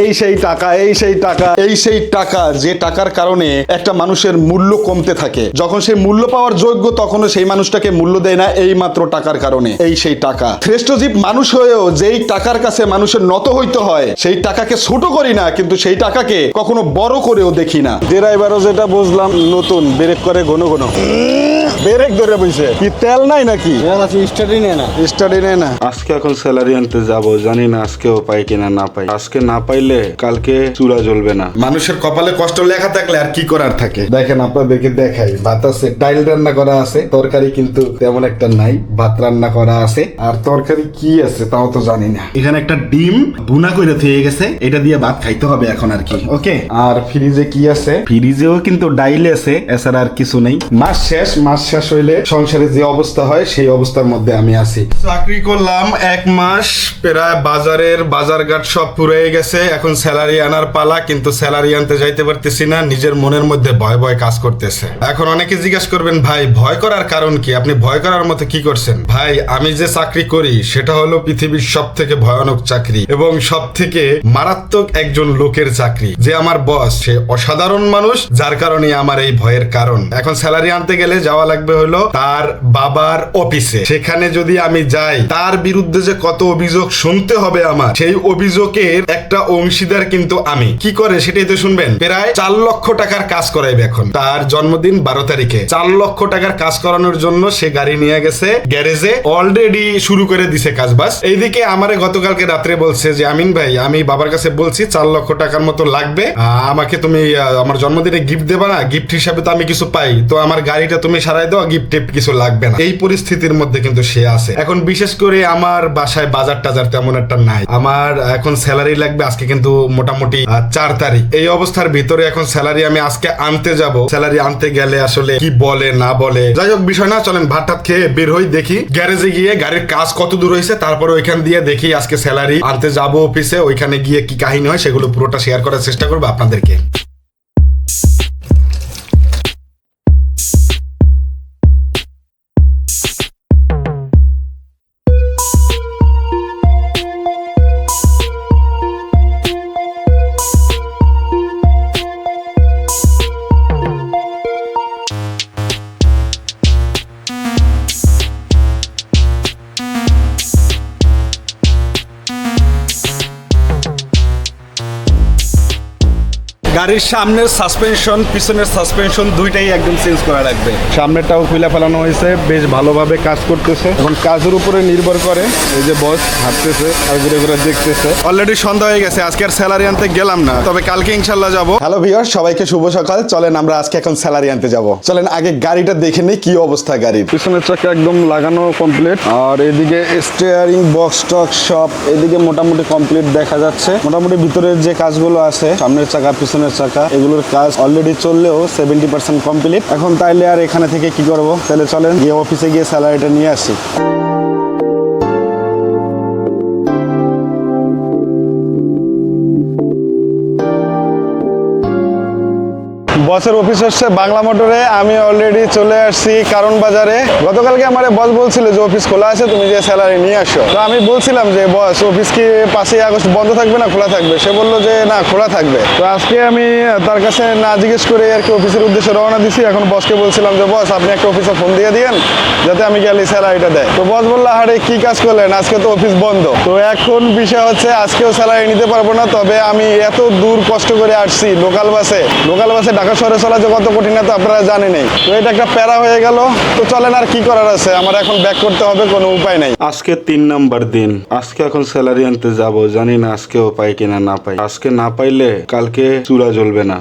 এই সেই টাকা এই সেই টাকা এই সেই টাকা যে টাকার কারণে একটা মানুষের মূল্য কমতে থাকে। যখন সে মূল্য পাওয়ার যোগ্য তখনও সেই মানুষটাকে মূল্য দেয় না এই মাত্র টাকার কারণে। এই সেই টাকা। শ্রেষ্ঠজীব মানুষ হয়েও যেই টাকার কাছে মানুষের নত হইতে হয় সেই টাকাকে ছোট করি না কিন্তু সেই টাকাকে কখনো বড় করেও দেখি না। ড্রাইভারও যেটা বুঝলাম নতুন ব্রেক করে ঘন ঘন। ব্রেক ধরে বইছে। কি তেল নাই নাকি? স্টাডি নেয় না। স্টাডি নেয় না। আজকে এখন স্যালারি আনতে যাব জানি না আজকেও পাই কিনা না পাই। আজকে না পাইলে কালকে চূড়া জ্বলবে না। মানুষের কপালে কষ্ট লেখা থাকলে আর কি করার থাকে? দেখেন আপনাদেরকে দেখাই, ভাত আছে, ডাইল রান্না করা আছে, তরকারি কিন্তু তেমন একটা নাই, ভাত রান্না করা আছে, আর তরকারি কি আছে তাও তো জানি না। এখানে একটা ডিম বুনা করে থেকে গেছে, এটা দিয়ে ভাত খাইতে হবে এখন আর কি। ওকে? আর ফ্রিজে কি আছে? ফ্রিজেও কিন্তু ডাইল আছে, এছাড়া আর কিছু নেই। মাস শেষ মাস শেষ হইলে সংসারে যে অবস্থা হয়, সেই অবস্থার মধ্যে আমি আছি। চাকরি করলাম এক মাস, প্রায় বাজারের বাজারঘাট সব ফুরিয়ে গেছে এখন স্যালারি আনার পালা, কিন্তু স্যালারি আনতে যাইতে পারতেছি না, নিজের মনের মধ্যে ভয় ভয় কাজ করতেছে। এখন অনেকে জিজ্ঞাসা করবেন, ভাই, ভয় করার কারণ কি? আপনি ভয় করার মতো কি করছেন? ভাই, আমি যে চাকরি করি, সেটা হলো পৃথিবীর সব থেকে ভয়ানক চাকরি এবং সব থেকে মারাত্মক একজন লোকের চাকরি। যে আমার বস, সে অসাধারণ মানুষ, যার কারণে আমার এই ভয়ের কারণ। এখন স্যালারি আনতে গেলে যাওয়া লাগবে হলো তার বাবার অফিসে। সেখানে যদি আমি যাই, তার বিরুদ্ধে যে কত অভিযোগ শুনতে হবে আমার, সেই অভিযোগের একটা অংশীদার কিন্তু আমি। কি করে সেটাই তো শুনবেন? প্রায় চার লক্ষ টাকার কাজ করাইবে এখন। তার জন্মদিন বারো তারিখে। চার লক্ষ টাকার কাজ করানোর জন্য সে গাড়ি নিয়ে গেছে গ্যারেজে। অলরেডি শুরু করে দিছে কাজ বাস এইদিকে আমারে গতকালকে রাত্রে বলছে যে, আমিন ভাই, আমি বাবার কাছে বলছি চার লক্ষ টাকার মতো লাগবে। আমাকে তুমি আমার জন্মদিনে গিফট দেবা না। গিফট হিসাবে তো আমি কিছু পাই। তো আমার গাড়িটা তুমি সারাই দাও গিফট টিফট কিছু লাগবে না। এই পরিস্থিতির মধ্যে কিন্তু সে আছে। এখন বিশেষ করে আমার বাসায় বাজার টাজার তেমন একটা নাই। আমার এখন স্যালারি লাগবে, আজকে কিন্তু মোটামুটি চার তারিখ। এই অবস্থার ভিতরে এখন স্যালারি আমি আজকে আনতে যাব। স্যালারি আনতে গেলে আসলে কি বলে, না বলে? যাই হোক, বিষয় না, চলেন ভাত টাত খেয়ে বের হই, দেখি গ্যারেজে গিয়ে গাড়ির কাজ কত দূর হয়েছে তারপর ওইখান দিয়ে দেখি আজকে স্যালারি আনতে যাব অফিসে, ওইখানে গিয়ে কি কাহিনী হয় সেগুলো পুরোটা শেয়ার করার চেষ্টা করব আপনাদেরকে। গাড়ির সামনের সাসপেনশন পিছনের সাসপেনশন দুইটাই একদম চেঞ্জ করা লাগবে। সামনেরটাও খুলে ফেলানো হয়েছে বেশ ভালোভাবে কাজ করতেছে। এখন কাজের উপরে নির্ভর করে এই যে বস হাঁটতেছে আর ঘুরে ঘুরে দেখতেছে। অলরেডি সন্ধ্যা হয়ে গেছে আজকে আর স্যালারি আনতে গেলাম না তবে কালকে ইনশাল্লাহ যাব। হ্যালো ভিউয়ার সবাইকে শুভ সকাল। চলেন আমরা আজকে এখন স্যালারি আনতে যাব। চলেন আগে গাড়িটা দেখে নিই কি অবস্থা গাড়ির। পিছনের চাকা একদম লাগানো কমপ্লিট আর এদিকে স্টিয়ারিং বক্স টক সব এদিকে মোটামুটি কমপ্লিট দেখা যাচ্ছে। মোটামুটি ভিতরের যে কাজগুলো আছে সামনের চাকা পিছনের চাকা। এগুলোর কাজ অলরেডি চললেও সেভেন্টি পার্সেন্ট কমপ্লিট এখন তাইলে আর এখানে থেকে কি করব? তাহলে চলেন, গিয়ে অফিসে গিয়ে স্যালারিটা নিয়ে আসি। বসের অফিস হচ্ছে বাংলা মোটরে। আমি অলরেডি চলে আসছি কারণ বাজারে। গতকালকে আমার বস বলছিল যে অফিস খোলা আছে, তুমি যে স্যালারি নিয়ে আসো। তো আমি বলছিলাম যে বস অফিস কি পাঁচই আগস্ট বন্ধ থাকবে না খোলা থাকবে? সে বলল যে, না, খোলা থাকবে। তো আজকে আমি তার কাছে না জিজ্ঞেস করে আর কি অফিসের উদ্দেশ্যে রওনা দিছি। এখন বসকে বলছিলাম যে বস আপনি একটা অফিসে ফোন দিয়ে দিয়েন, যাতে আমি গেলে স্যালারিটা দেয়। তো বস বলল আরে কি কাজ করলেন? আজকে তো অফিস বন্ধ। তো এখন বিষয় হচ্ছে, আজকেও স্যালারি নিতে পারব না, তবে আমি এত দূর কষ্ট করে আসছি লোকাল বাসে লোকাল বাসে ঢাকা শহরে চলা যে কত কঠিন তো আপনারা জানেনই তো এটা একটা প্যারা হয়ে গেল। তো চলেন আর কি করার আছে? আমার এখন ব্যাক করতে হবে, কোনো উপায় নাই। আজকে তিন নাম্বার দিন। আজকে এখন স্যালারি আনতে যাব। জানি না আজকেও পাই কিনা না পাই আজকে না পাইলে কালকে চূড়া জ্বলবে না।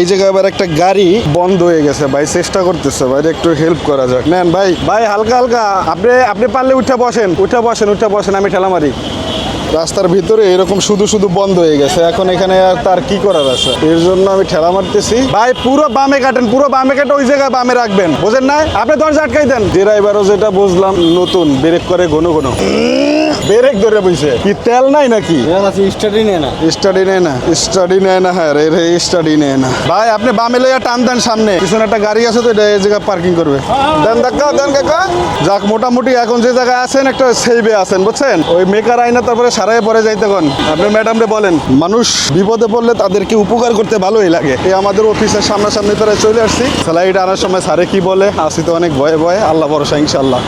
এই জায়গায় আবার একটা গাড়ি বন্ধ হয়ে গেছে, ভাই। চেষ্টা করতেছে, ভাই, একটু হেল্প করা যাক। নেন, ভাই। ভাই, হালকা হালকা। আপনি আপনি পারলে উঠে বসেন উঠে বসেন উঠে বসেন, আমি ঠেলা মারি। রাস্তার ভিতরে এরকম শুধু শুধু বন্ধ হয়ে গেছে। এখন এখানে আর তার কি করার আছে? এর জন্য আমি ঠেলা মারতেছি। ভাই পুরো বামে কাটেন পুরো বামে কাটে ওই জায়গায় বামে রাখবেন। বোঝেন না? আপনি দরজা আটকাই দেন। ড্রাইভারও যেটা বুঝলাম নতুন ব্রেক করে ঘন ঘন। ব্রেক ধরে বইছে। কি তেল নাই নাকি? স্টাডি নেয় না। স্টাডি নেয় না। স্টাডি নেয় না হ্যাঁ রে স্টাডি নেয় না। ভাই আপনি বামে লইয়া টান দেন সামনে। পিছনে একটা গাড়ি আছে তো এটা এই জায়গায় পার্কিং করবে। দেন ধাক্কা দেন কাকা যাক মোটামুটি এখন যে জায়গায় আছেন একটা সেইবে আছেন বুঝছেন? ওই মেকার আইনা তারপরে সারাই পরে যাই তখন। আপনি ম্যাডামরে বলেন, মানুষ বিপদে পড়লে তাদেরকে উপকার করতে ভালোই লাগে। এই আমাদের অফিসের সামনাসামনি তারা চলে আসছি। স্যালারিটা আনার সময় স্যারে কি বলে? আসি তো অনেক ভয়ে ভয়ে। আল্লাহ ভরসা ইনশাল্লাহ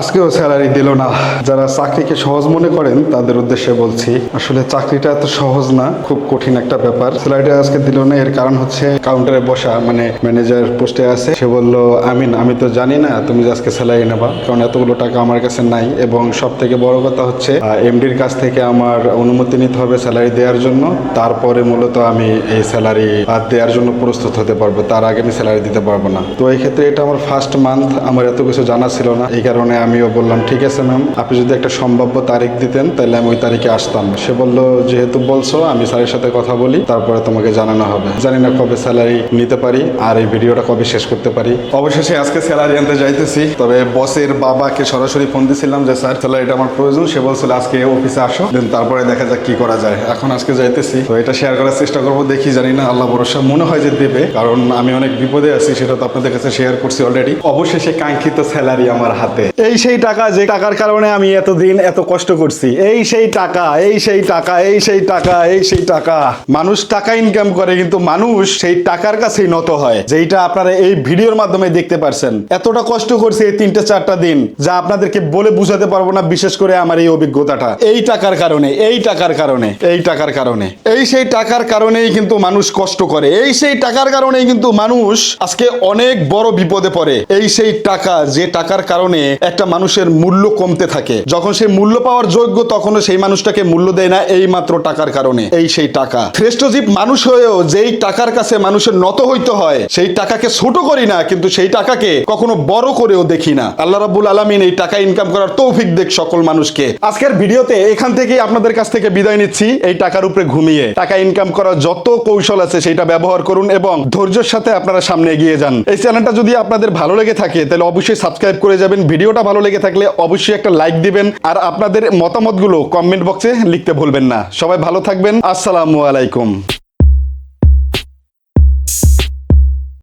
আজকেও স্যালারি দিল না। যারা চাকরিকে সহজ মনে করেন, তাদের উদ্দেশ্যে বলছি, আসলে চাকরিটা এত সহজ না, খুব কঠিন একটা ব্যাপার। স্যালারিটা আজকে দিল না, এর কারণ হচ্ছে কাউন্টারে বসা মানে ম্যানেজার পোস্টে আছে, সে বলল, আমিন, আমি তো জানি না তুমি আজকে স্যালারি নেবা, কারণ এতগুলো টাকা আমার কাছে নাই। এবং সব থেকে বড় কথা হচ্ছে এমডির কাছ থেকে আমার অনুমতি নিতে হবে স্যালারি দেওয়ার জন্য। তারপরে মূলত আমি এই স্যালারি দেওয়ার জন্য প্রস্তুত হতে পারব। তার আগে আমি স্যালারি দিতে পারব না। তো এই ক্ষেত্রে এটা আমার ফার্স্ট মান্থ আমার এত কিছু জানা ছিল না। এই কারণে আমিও বললাম, ঠিক আছে ম্যাম, আপনি যদি একটা সম্ভাব্য তারিখ দিতেন, তাহলে আমি ওই তারিখে আসতাম। সে বলল, যেহেতু বলছো, আমি স্যারের সাথে কথা বলি, তারপরে তোমাকে জানানো হবে। জানি না কবে স্যালারি নিতে পারি, আর এই ভিডিওটা কবে শেষ করতে পারি। অবশেষে আজকে স্যালারি আনতে যাইতেছি, তবে বসের বাবাকে সরাসরি ফোন দিছিলাম যে, স্যার স্যালারিটা আমার প্রয়োজন। সে বলছিল, আজকে অফিসে আসো, দেন তারপরে দেখা যাক কি করা যায়। এখন আজকে যাইতেছি, তো এটা শেয়ার করার চেষ্টা করব, দেখি, জানি না, আল্লাহ ভরসা, মনে হয় যে দেবে, কারণ আমি অনেক বিপদে আছি, সেটা তো আপনাদের কাছে শেয়ার করছি অলরেডি অবশেষে কাঙ্ক্ষিত স্যালারি আমার হাতে। এই সেই টাকা, যে টাকার কারণে আমি এতদিন এত কষ্ট করছি। এই সেই টাকা, এই সেই টাকা, এই সেই টাকা, এই সেই টাকা। মানুষ টাকা ইনকাম করে, কিন্তু মানুষ সেই টাকার কাছেই নত হয় যেটা আপনারা এই ভিডিওর মাধ্যমে দেখতে পারছেন। এতটা কষ্ট করছি এই তিনটা চারটা দিন, যা আপনাদেরকে বলে বুঝাতে পারব না, বিশেষ করে আমার এই অভিজ্ঞতাটা। এই টাকার কারণে, এই টাকার কারণে, এই টাকার কারণে। এই সেই টাকার কারণেই কিন্তু মানুষ কষ্ট করে, এই সেই টাকার কারণেই কিন্তু মানুষ আজকে অনেক বড় বিপদে পড়ে। এই সেই টাকা, যে টাকার কারণে একটা মানুষের মূল্য কমতে থাকে। যখন সেই মূল্য পাওয়ার যোগ্য, তখনও সেই মানুষটাকে মূল্য দেয় না এই মাত্র টাকার কারণে। এই সেই টাকা। শ্রেষ্ঠজীব মানুষ হয়েও যেই টাকার কাছে মানুষের নত হইতে হয়, সেই টাকাকে ছোট করি না, কিন্তু সেই টাকাকে কখনো বড় করেও দেখি না। আল্লাহ রাব্বুল আলামিন এই টাকা ইনকাম করার তৌফিক দেখ সকল মানুষকে। আজকের ভিডিওতে এখান থেকেই আপনাদের কাছ থেকে বিদায় নিচ্ছি। এই টাকার উপরে ঘুমিয়ে। টাকা ইনকাম করার যত কৌশল আছে, সেটা ব্যবহার করুন এবং ধৈর্যের সাথে আপনারা সামনে এগিয়ে যান। এই চ্যানেলটা যদি আপনাদের ভালো লেগে থাকে, তাহলে অবশ্যই সাবস্ক্রাইব করে যাবেন। ভিডিওটা ভালো লেগে থাকলে অবশ্যই একটা লাইক দিবেন আর আপনাদের মতামতগুলো কমেন্ট বক্সে লিখতে ভুলবেন না। সবাই ভালো থাকবেন। আসসালামু আলাইকুম।